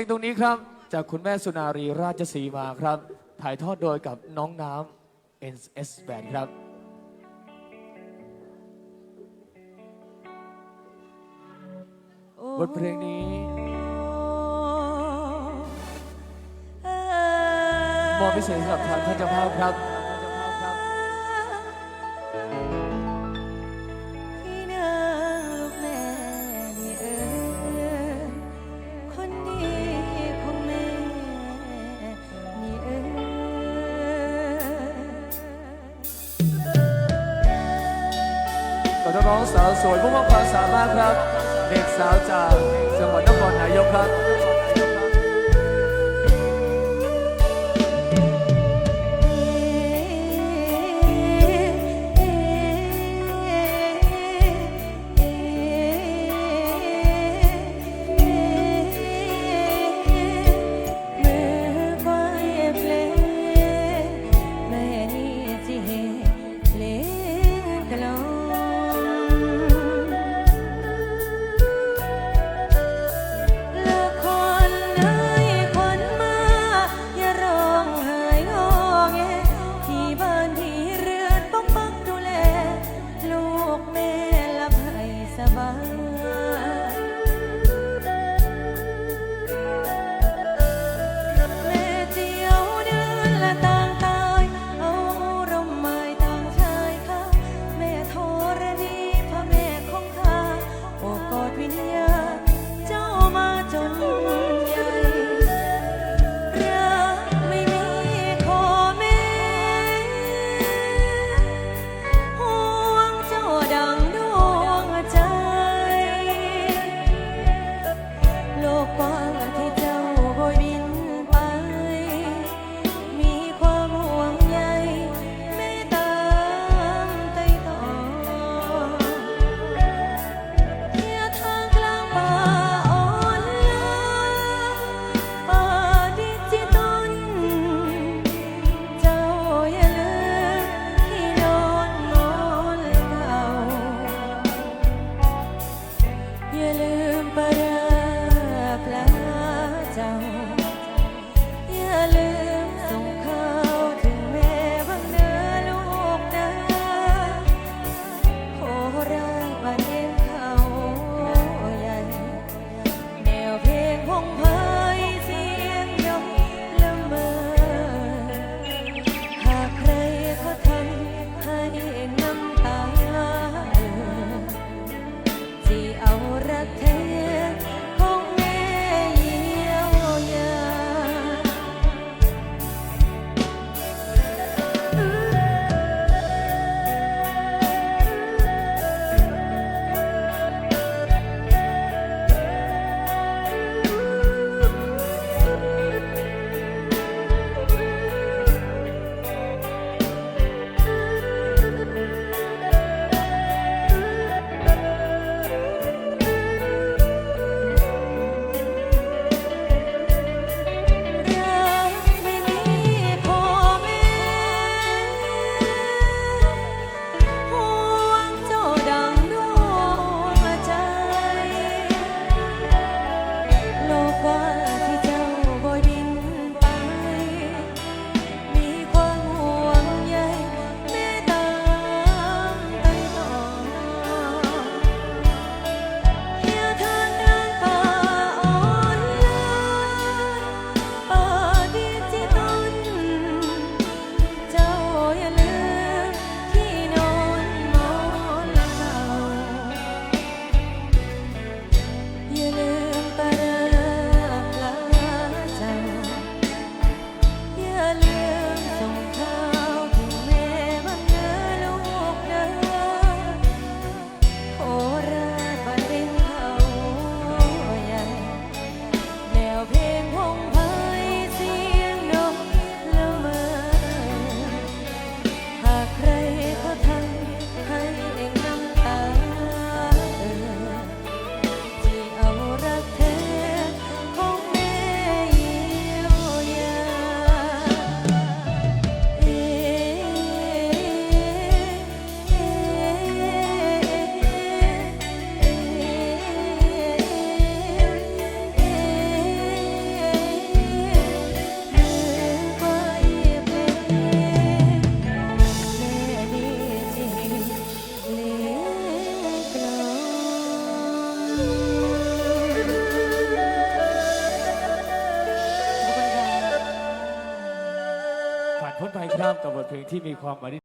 พลงตรงนี้ครับ จากคุณแม่สุนารีราชสีมาครับ ถ่ายทอดโดยกับน้องน้ำ NS Band ครับ บทเพลงนี้มอบพิเศษสำหรับทางท่านเจ้าภาพครับ ของสาวสวยผู้มากความสามารถครับ เด็กสาวจากจังหวัดนครนายกครับ Salut. งามกับบทเพลงที่มีความหมาย